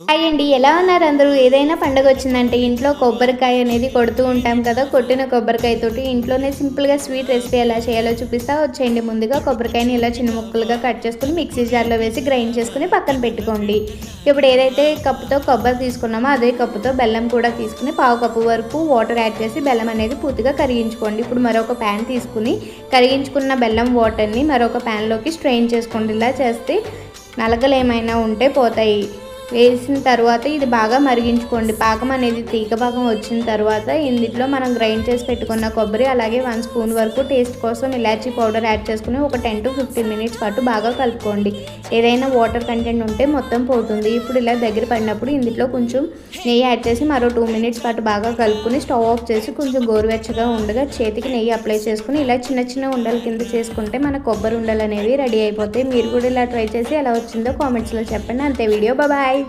Hi అండి ఎలా ఉన్నారు అందరూ? ఏదైనా పండగ వచ్చిందంటే ఇంట్లో కొబ్బరికాయ అనేది కొడుతూ ఉంటాం కదా కొట్టిన కొబ్బరికాయతోటి ఇంట్లోనే సింపుల్గా స్వీట్ రెసిపీ ఎలా చేయాలో చూపిస్తా వచ్చేయండి. ముందుగా కొబ్బరికాయని ఇలా చిన్న ముక్కలుగా కట్ చేసుకుని మిక్సీ జార్లో వేసి గ్రైండ్ చేసుకుని పక్కన పెట్టుకోండి. ఇప్పుడు ఏదైతే కప్పుతో కొబ్బరి తీసుకున్నామో అదే కప్పుతో బెల్లం కూడా తీసుకుని పావు కప్పు వరకు వాటర్ యాడ్ చేసి బెల్లం అనేది పూర్తిగా కరిగించుకోండి. ఇప్పుడు మరొక ప్యాన్ తీసుకుని కరిగించుకున్న బెల్లం వాటర్ని మరొక ప్యాన్లోకి స్ట్రెయిన్ చేసుకోండి ఇలా చేస్తే నలగలు ఏమైనా ఉంటే పోతాయి. వేసిన తర్వాత ఇది బాగా మరిగించుకోండి. పాకం అనేది తీగ పాకం వచ్చిన తర్వాత ఇందులో మనం గ్రైండ్ చేసి పెట్టుకున్న కొబ్బరి అలాగే వన్ స్పూన్ వరకు టేస్ట్ కోసం ఇలాచీ పౌడర్ యాడ్ చేసుకుని ఒక టెన్ టు ఫిఫ్టీన్ మినిట్స్ పాటు బాగా కలుపుకోండి. ఏదైనా వాటర్ కంటెంట్ ఉంటే మొత్తం పోతుంది. ఇప్పుడు ఇలా దగ్గర పడినప్పుడు ఇందులో కొంచెం నెయ్యి యాడ్ చేసి మరో టూ మినిట్స్ పాటు బాగా కలుపుకొని స్టవ్ ఆఫ్ చేసి కొంచెం గోరువెచ్చగా ఉండగా చేతికి నెయ్యి అప్లై చేసుకుని ఇలా చిన్న చిన్న ఉండలు కింద చేసుకుంటే మన కొబ్బరి ఉండలు అనేవి రెడీ అయిపోతాయి. మీరు కూడా ఇలా ట్రై చేసి ఎలా వచ్చిందో కామెంట్స్లో చెప్పండి. అంతే వీడియో బాయ్